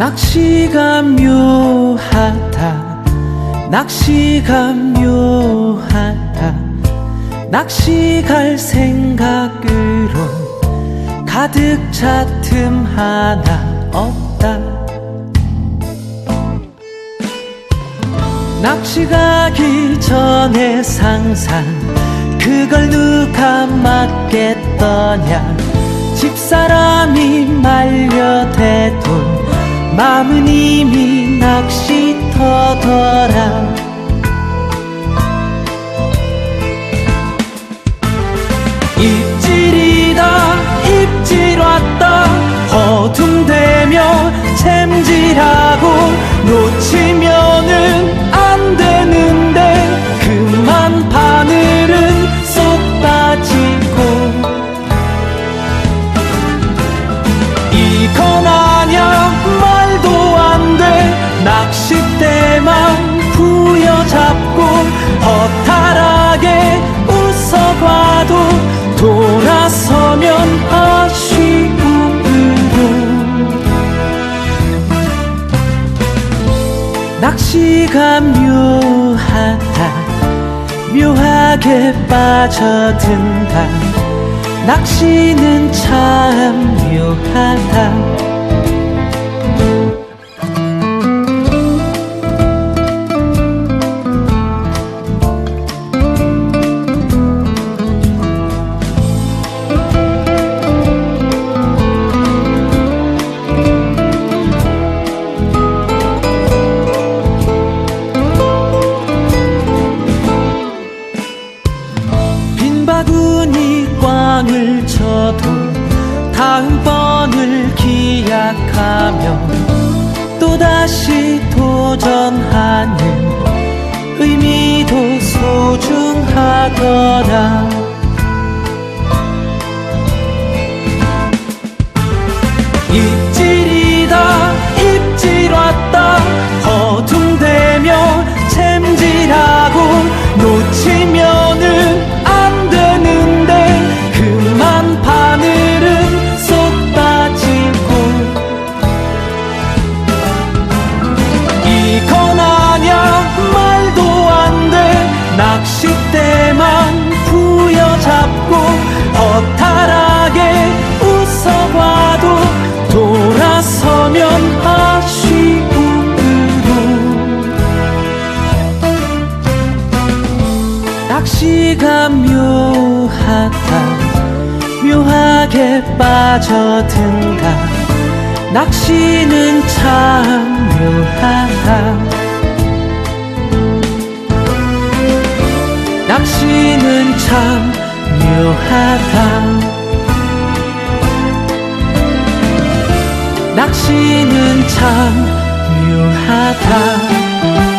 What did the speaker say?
낚시가 묘하다. 낚시가 묘하다. 낚시 갈 생각으로 가득 차 틈 하나 없다. 낚시 가기 전에 상상 그걸 누가 맡겠더냐. 집사람이 말려대도 마음은 이미 낚시터더라 낚시가 묘하다. 묘하게 빠져든다. 낚시는 참 묘하다 바구니 꽝을 쳐도 다음번을 기약하며 또다시 도전하는 의미도 소중하더라 낚시가 묘하다. 묘하게 빠져든다. 낚시는 참 묘하다. 낚시는 참 묘하다. 낚시는 참 묘하다